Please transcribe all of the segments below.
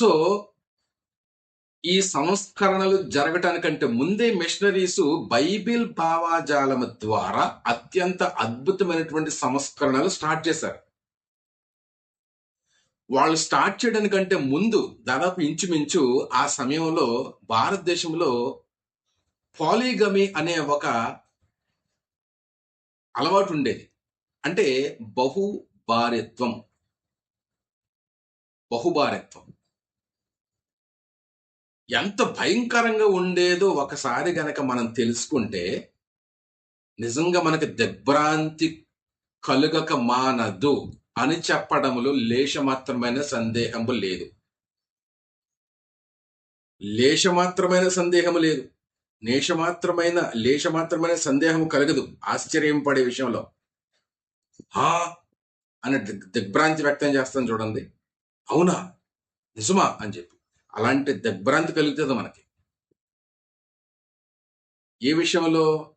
So ఈ సంస్కరణలు జరగటానికంటే ముందే మిషనరీస్ బైబిల్ భావాజాలం ద్వారా అత్యంత అద్భుతమైనటువంటి సంస్కరణలు స్టార్ట్ చేశారు. వాళ్ళు స్టార్ట్ చేయడానికంటే ముందు దాదాపు ఇంచుమించు ఆ సమయంలో భారతదేశంలో పాలిగమి అనే ఒక అలవాటు ఉండేది. అంటే బహు భార్యత్వం బహుభార్యత్వం. ఎంత భయంకరంగా ఉండేదో ఒకసారి గనక మనం తెలుసుకుంటే నిజంగా మనకి దిగ్భ్రాంతి కలుగక మానదు అని చెప్పడంలో లేశమాత్రమైన సందేహము లేదు. లేశమాత్రమైన సందేహము లేదు. నేషమాత్రమైన లేశమాత్రమైన సందేహం కలగదు. ఆశ్చర్యం పడే విషయంలో. హా! అని దిగ్భ్రాంతి వ్యక్తం చేస్తాను చూడండి. అవునా? నిజమా? అని చెప్పి. అలాంటి దిగ్భ్రాంతి కలుగుతుంది మనకి. ఏ విషయంలో?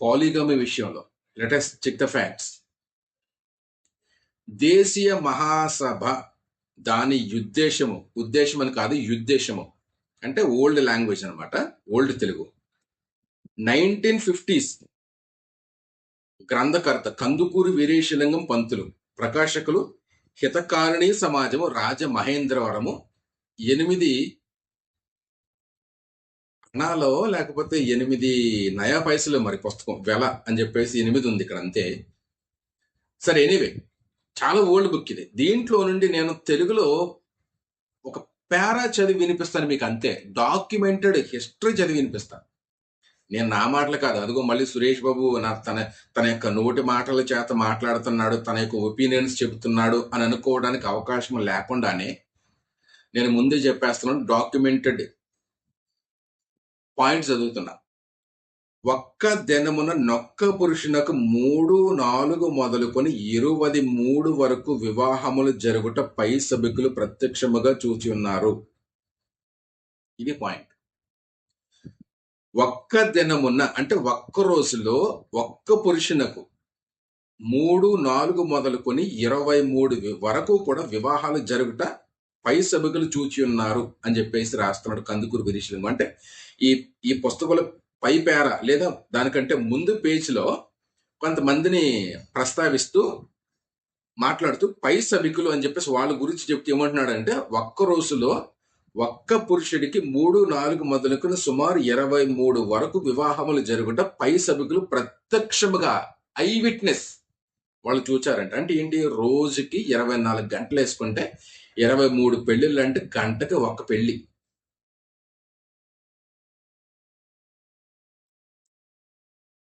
పాలిగమి విషయంలో. లెటెస్ట్ చెక్ ద ఫ్యాక్ట్స్ దేశీయ మహాసభ దాని ఉద్దేశము ఉద్దేశం అని కాదు యుద్ధేశము అంటే ఓల్డ్ లాంగ్వేజ్ అనమాట ఓల్డ్ తెలుగు. నైన్టీన్ ఫిఫ్టీస్ గ్రంథకర్త కందుకూరి వీరేశలింగం పంతులు ప్రకాశకులు హితకారిణి సమాజము రాజ మహేంద్రవరము ఎనిమిది అణాలో లేకపోతే ఎనిమిది నయా పైసలు మరి పుస్తకం వెల అని చెప్పేసి ఎనిమిది ఉంది ఇక్కడ అంతే. సరే ఎనీవే చాలా ఓల్డ్ బుక్ ఇది. దీంట్లో నుండి నేను తెలుగులో ఒక పేరా చదివి వినిపిస్తాను మీకు అంతే. డాక్యుమెంటెడ్ హిస్టరీ చదివి వినిపిస్తాను. నేను నా మాటలు కాదు. అదిగో మళ్ళీ సురేష్ బాబు నా తన తన యొక్క నోటి మాటల చేత మాట్లాడుతున్నాడు తన యొక్క ఒపీనియన్స్ చెబుతున్నాడు అని అనుకోవడానికి అవకాశం లేకుండానే నేను ముందే చెప్పేస్తున్నాను డాక్యుమెంటెడ్ పాయింట్స్ చదువుతున్నా. ఒక్క దినమున నొక్క పురుషునకు మూడు నాలుగు మొదలుకొని ఇరువది మూడు వరకు వివాహములు జరుగుట పై సభికులు ప్రత్యక్షముగా చూచి ఉన్నారు. ఇది పాయింట్ ఒక్క దినమున్న అంటే ఒక్క రోజులో ఒక్క పురుషునకు మూడు నాలుగు మొదలుకొని ఇరవై మూడు వరకు కూడా వివాహాలు జరుగుట పై సభకులు చూచి ఉన్నారు అని చెప్పేసి రాస్తున్నాడు కందుకూరు విరీశలింగం అంటే ఈ ఈ పుస్తకంలో పై పేర లేదా దానికంటే ముందు పేజీలో కొంతమందిని ప్రస్తావిస్తూ మాట్లాడుతూ పై సభికులు అని చెప్పేసి వాళ్ళ గురించి చెప్తూ ఏమంటున్నాడంటే ఒక్క రోజులో ఒక్క పురుషుడికి మూడు నాలుగు మొదలుకుని సుమారు ఇరవై మూడు వరకు వివాహములు జరుగుట పై సభికులు ప్రత్యక్షముగా ఐ విట్నెస్ వాళ్ళు చూచారంట. అంటే ఏంటి? రోజుకి ఇరవై నాలుగు గంటలు వేసుకుంటే ఇరవై మూడు పెళ్ళిళ్ళు అంటే గంటకి ఒక్క పెళ్ళి.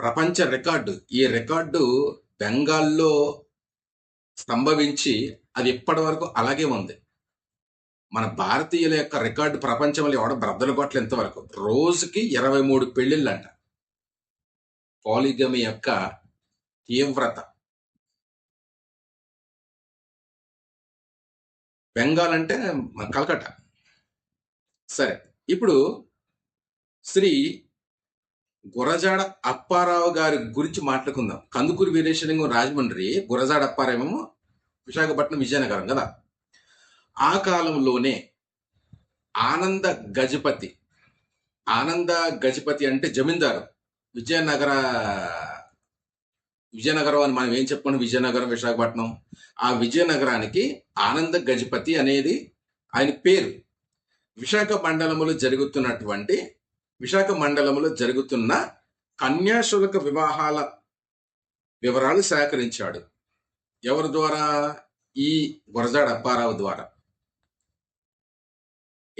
ప్రపంచ రికార్డు. ఈ రికార్డు బెంగాల్లో సంభవించి అది ఇప్పటి వరకు అలాగే ఉంది. మన భారతీయుల యొక్క రికార్డు ప్రపంచంలో ఎవడ బ్రద్దలు కొట్టలు ఇంతవరకు. రోజుకి ఇరవై మూడు పెళ్ళిళ్ళంట. పాలిగమి యొక్క తీవ్రత. బెంగాల్ అంటే మన కలకట్ట సరే ఇప్పుడు శ్రీ గురజాడ అప్పారావు గారి గురించి మాట్లాడుకుందాం. కందుకూరి వీరేశలింగం రాజమండ్రి గురజాడ అప్పారావేమో విశాఖపట్నం విజయనగరం కదా? ఆ కాలంలోనే ఆనంద గజపతి ఆనంద గజపతి అంటే జమీందారు విజయనగర విజయనగరం అని మనం ఏం చెప్పుకున్నాం విజయనగరం విశాఖపట్నం. ఆ విజయనగరానికి ఆనంద గజపతి అనేది ఆయన పేరు. విశాఖ మండలములో జరుగుతున్నటువంటి విశాఖ మండలంలో జరుగుతున్న కన్యాశుల్క వివాహాల వివరాలు సేకరించాడు. ఎవరి ద్వారా? ఈ గురజాడ అప్పారావు ద్వారా.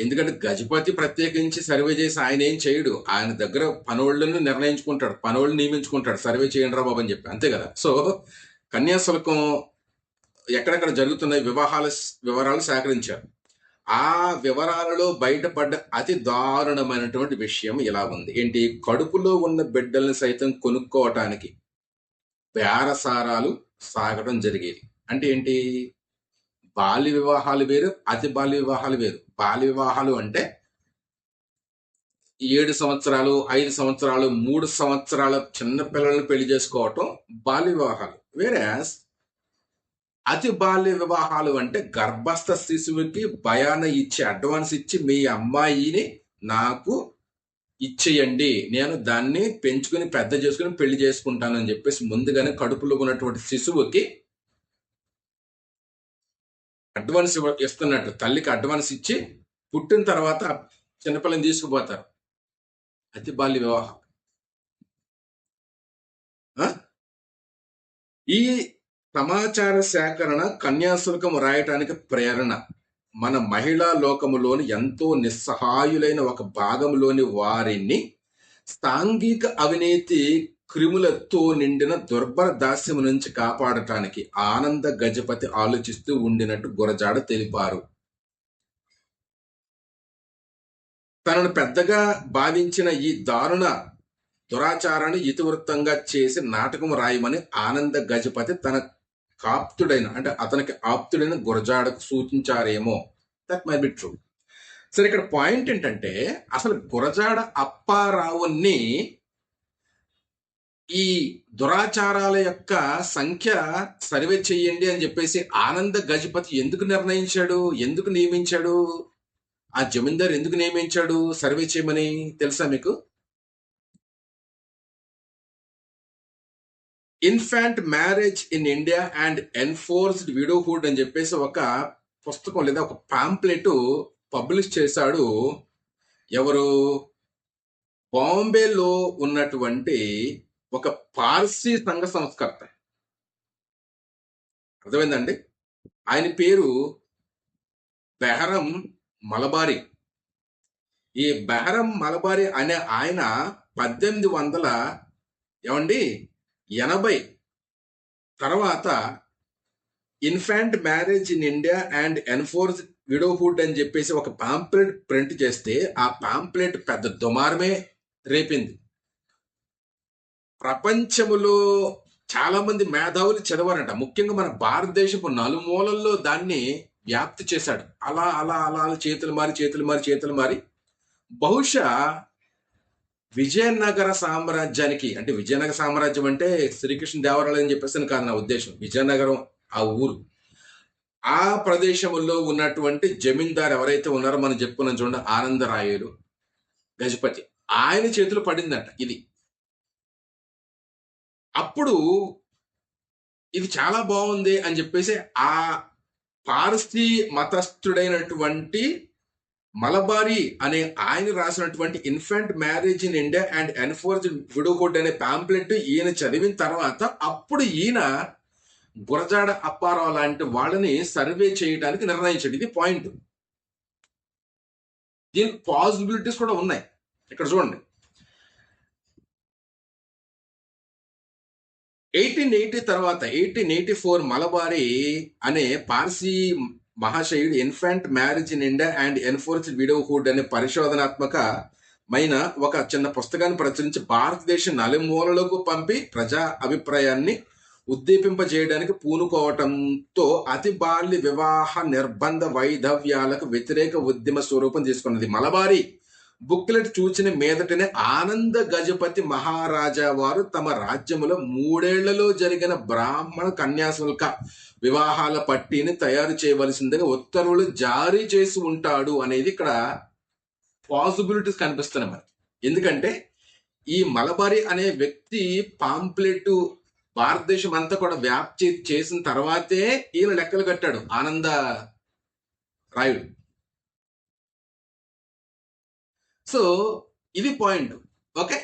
ఎందుకంటే గజపతి ప్రత్యేకించి సర్వే చేసి ఆయన ఏం చేయడు. ఆయన దగ్గర పనోళ్ళను నిర్ణయించుకుంటాడు. పనోళ్ళు నియమించుకుంటాడు. సర్వే చేయండి రా బాబు అని చెప్పి. అంతే కదా? సో కన్యాశుల్కం ఎక్కడెక్కడ జరుగుతున్న వివాహాల వివరాలు సేకరించారు. ఆ వివరాలలో బయటపడ్డ అతి దారుణమైనటువంటి విషయం ఇలా ఉంది. ఏంటి? కడుపులో ఉన్న బిడ్డల్ని సైతం కొనుక్కోవటానికి బేరసారాలు సాగడం జరిగేది. అంటే ఏంటి? బాల్య వివాహాలు వేరు అతి బాల్య వివాహాలు వేరు. బాల్య వివాహాలు అంటే ఏడు సంవత్సరాలు ఐదు సంవత్సరాలు మూడు సంవత్సరాల చిన్న పిల్లల్ని పెళ్ళి చేసుకోవటం బాల్య వివాహాలు. వేరే అతి బాల్య వివాహాలు అంటే గర్భస్థ శిశువుకి భయాన ఇచ్చి అడ్వాన్స్ ఇచ్చి మీ అమ్మాయిని నాకు ఇచ్చేయండి. నేను దాన్ని పెంచుకుని పెద్ద చేసుకుని పెళ్ళి చేసుకుంటాను అని చెప్పేసి ముందుగానే కడుపులో ఉన్నటువంటి శిశువుకి అడ్వాన్స్ ఇస్తున్నట్టు. తల్లికి అడ్వాన్స్ ఇచ్చి పుట్టిన తర్వాత చిన్నపిల్లని తీసుకుపోతారు. అతి బాల్య వివాహం. ఈ సమాచార సేకరణ కన్యాశుల్కం రాయటానికి ప్రేరణ. మన మహిళా లోకములోని ఎంతో నిస్సహాయులైన ఒక భాగంలోని వారిని సాంఘిక అవినీతి క్రిములతో నిండిన దుర్భర దాస్యం నుంచి కాపాడటానికి ఆనంద గజపతి ఆలోచిస్తూ ఉండినట్టు గురజాడ తెలిపారు. తనను పెద్దగా భావించిన ఈ దారుణ దురాచారాన్ని ఇతివృత్తంగా చేసి నాటకం రాయమని ఆనంద గజపతి తన కాప్తుడైన అంటే అతనికి ఆప్తుడైన గురజాడకు సూచించారేమో. దట్ మై బి ట్రూ సరే ఇక్కడ పాయింట్ ఏంటంటే అసలు గురజాడ అప్పారావుని ఈ దురాచారాల యొక్క సంఖ్య సర్వే చెయ్యండి అని చెప్పేసి ఆనంద గజపతి ఎందుకు నిర్ణయించాడు? ఎందుకు నియమించాడు? ఆ జమీందార్ ఎందుకు నియమించాడు? సర్వే చేయమని తెలుసా మీకు? Infant marriage in India and enforced widowhood అని చెప్పేసి ఒక పుస్తకం లేదా ఒక పాంప్లెట్ పబ్లిష్ చేశాడు. ఎవరు? బాంబేలో ఉన్నటువంటి ఒక పార్సీ సంఘ సంస్కర్త. అర్థమైందండి? ఆయన పేరు బెహరం మలబారి. ఈ బెహరం మలబారి అనే ఆయన పద్దెనిమిది వందల ఏమండి? ఎనభై తర్వాత infant marriage in India and enforce widowhood అని చెప్పేసి ఒక పాంప్లెట్ ప్రింట్ చేస్తే ఆ పాంప్లెట్ పెద్ద దుమారమే రేపింది. ప్రపంచములో చాలా మంది మేధావులు చదవారంట. ముఖ్యంగా మన భారతదేశపు నలుమూలల్లో దాన్ని వ్యాప్తి చేశాడు. అలా అలా అలా అలా చేతులు మారి చేతులు మారి చేతులు మారి బహుశా విజయనగర సామ్రాజ్యానికి అంటే విజయనగర సామ్రాజ్యం అంటే శ్రీకృష్ణ దేవరాలయం అని చెప్పేసి కాదు నా ఉద్దేశం. విజయనగరం ఆ ఊరు. ఆ ప్రదేశంలో ఉన్నటువంటి జమీందారు ఎవరైతే ఉన్నారో మనం చెప్పుకున్నాం చూడండి ఆనందరాయులు గజపతి. ఆయన చేతులు పడిందంట ఇది. అప్పుడు ఇది చాలా బాగుంది అని చెప్పేసి ఆ పారసీ మతస్థుడైనటువంటి మలబారి అనే ఆయన రాసినటువంటి infant marriage in India and enforce widowhood అనే పాంప్లెట్ ఈయన చదివిన తర్వాత అప్పుడు ఈయన గురజాడ అప్పారావు లాంటి వాళ్ళని సర్వే చేయడానికి నిర్ణయించండి. ఇది పాయింట్. దీని పాసిబిలిటీస్ కూడా ఉన్నాయి. ఇక్కడ చూడండి. ఎయిటీన్ ఎయిటీ తర్వాత ఎయిటీన్ ఎయిటీ ఫోర్ మలబారి అనే Parsi మహాశయుడు infant marriage in India and enforce widowhood అనే పరిశోధనాత్మక మైన ఒక చిన్న పుస్తకాన్ని ప్రచురించి భారతదేశ నలుమూలలకు పంపి ప్రజా అభిప్రాయాన్ని ఉద్దీపింపజేయడానికి పూనుకోవటంతో అతి బాల్య వివాహ నిర్బంధ వైధవ్యాలకు వ్యతిరేక ఉద్యమ స్వరూపం తీసుకున్నది. మలబారి బుక్లెట్ చూచిన మీదటనే ఆనంద గజపతి మహారాజా వారు తమ రాజ్యములో మూడేళ్ళలో జరిగిన బ్రాహ్మణ కన్యాశుల్క వివాహాల పట్టీని తయారు చేయవలసిందిగా ఉత్తర్వులు జారీ చేసి ఉంటాడు అనేది ఇక్కడ పాసిబిలిటీస్ కనిపిస్తున్నాయి మరి. ఎందుకంటే ఈ మలబారి అనే వ్యక్తి పాంప్లెట్ భారతదేశం అంతా కూడా వ్యాప్తి చేసిన తర్వాతే ఈయన లెక్కలు కట్టాడు ఆనంద రాయుడు. సో ఇది పాయింట్. ఓకే?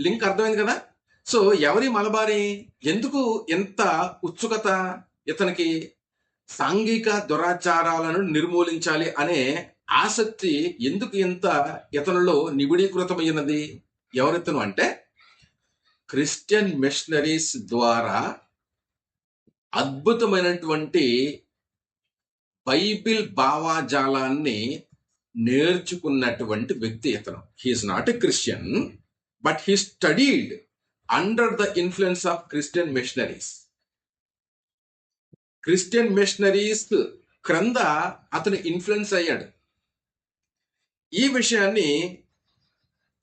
లింక్ అర్థమైంది కదా? సో ఎవరి మలబారి? ఎందుకు ఎంత ఉత్సుకత ఇతనికి సాంఘిక దురాచారాలను నిర్మూలించాలి అనే ఆసక్తి ఎందుకు ఇంత ఇతనిలో నిబిడీకృతమైనది ఎవరితను అంటే క్రిస్టియన్ మిషనరీస్ ద్వారా అద్భుతమైనటువంటి బైబిల్ భావాజాలాన్ని నేర్చుకున్నటువంటి వ్యక్తి ఇతను. He is not a Christian but he studied under the influence of Christian missionaries Christian missionaries క్రింద అతను ఇన్ఫ్లుయెన్స్ అయ్యాడు. ఈ విషయాన్ని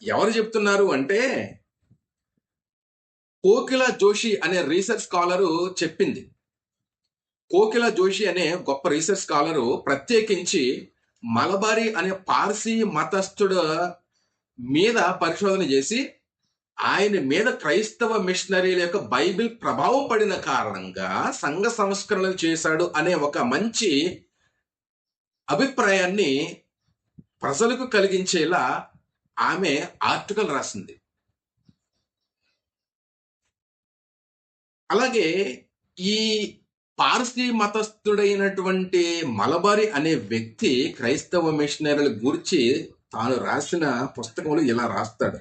ఎవరు చెప్తున్నారు అంటే కోకిల జోషి అనే రీసెర్చ్ స్కాలరు చెప్పింది. కోకిల జోషి అనే గొప్ప రీసెర్చ్ స్కాలరు ప్రత్యేకించి మలబారి అనే పార్సీ మతస్థుడు మీద పరిశోధన చేసి ఆయన మీద క్రైస్తవ మిషనరీల యొక్క బైబిల్ ప్రభావం పడిన కారణంగా సంఘ సంస్కరణలు చేశాడు అనే ఒక మంచి అభిప్రాయాన్ని ప్రజలకు కలిగించేలా ఆమె ఆర్టికల్ రాసింది. అలాగే ఈ పార్సీ మతస్థుడైనటువంటి మలబారి అనే వ్యక్తి క్రైస్తవ మిషనరీల గురించి తాను రాసిన పుస్తకంలో ఇలా రాస్తాడు.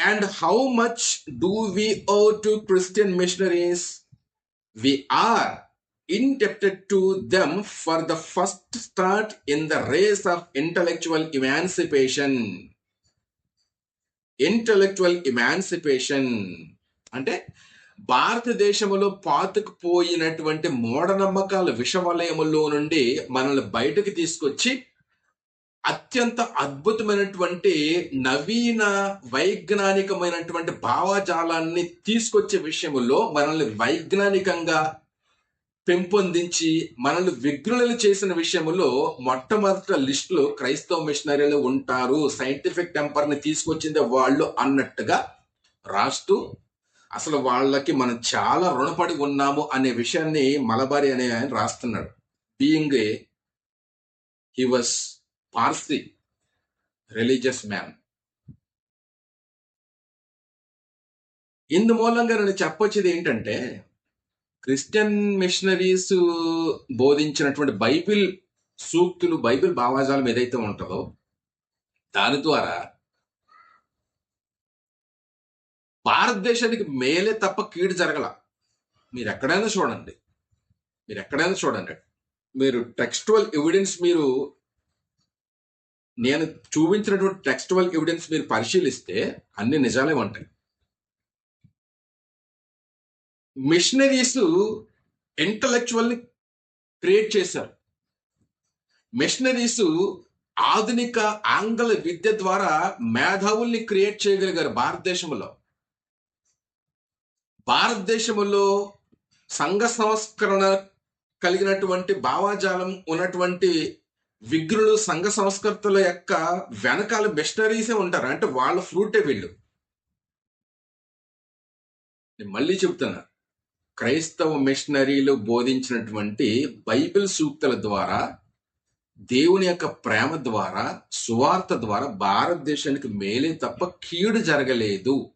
And how much do we owe to Christian missionaries we are indebted to them for the first start in the race of intellectual emancipation. Intellectual emancipation అంటే భారతదేశంలో పాతుకుపోయినటువంటి మూఢనమ్మకాల విషవలయములో నుండి మనల్ని బయటకు తీసుకొచ్చి అత్యంత అద్భుతమైనటువంటి నవీన వైజ్ఞానికమైనటువంటి భావజాలాన్ని తీసుకొచ్చే విషయంలో మనల్ని వైజ్ఞానికంగా పెంపొందించి మనల్ని విఘ్నులు చేసిన విషయంలో మొట్టమొదట లిస్టులో క్రైస్తవ మిషనరీలు ఉంటారు. సైంటిఫిక్ టెంపర్ని తీసుకొచ్చిందే తీసుకొచ్చింది వాళ్ళు అన్నట్టుగా రాస్తూ అసలు వాళ్ళకి మనం చాలా రుణపడి ఉన్నాము అనే విషయాన్ని మలబారి అనే ఆయన రాస్తున్నాడు. Being a he was Parsi religious man ఇందు మూలంగా నేను చెప్పొచ్చేది ఏంటంటే క్రిస్టియన్ మిషనరీస్ బోధించినటువంటి బైబిల్ సూక్తులు బైబిల్ భావాజాలం ఏదైతే ఉంటుందో దాని ద్వారా భారతదేశానికి మేలే తప్ప కీడు జరగల. మీరు ఎక్కడైనా చూడండి. మీరు ఎక్కడైనా చూడండి. మీరు టెక్స్టువల్ ఎవిడెన్స్ మీరు నేను చూపించినటువంటి టెక్స్టువల్ ఎవిడెన్స్ మీరు పరిశీలిస్తే అన్ని నిజాలే ఉంటాయి. మిషనరీస్ ఇంటలెక్చువల్ని క్రియేట్ చేశారు. మిషనరీస్ ఆధునిక ఆంగ్ల విద్య ద్వారా మేధావుల్ని క్రియేట్ చేయగలిగారు భారతదేశంలో. భారతదేశంలో సంఘ సంస్కరణ కలిగినటువంటి భావాజాలం ఉన్నటువంటి విగ్రులు సంఘ సంస్కర్తల యొక్క వెనకాల మిషనరీసే ఉంటారు. అంటే వాళ్ళ ఫ్రూటే వీళ్ళు. నేను మళ్ళీ చెప్తున్నా క్రైస్తవ మిషనరీలు బోధించినటువంటి బైబిల్ సూక్తుల ద్వారా దేవుని యొక్క ప్రేమ ద్వారా సువార్త ద్వారా భారతదేశానికి మేలే తప్ప కీడు జరగలేదు.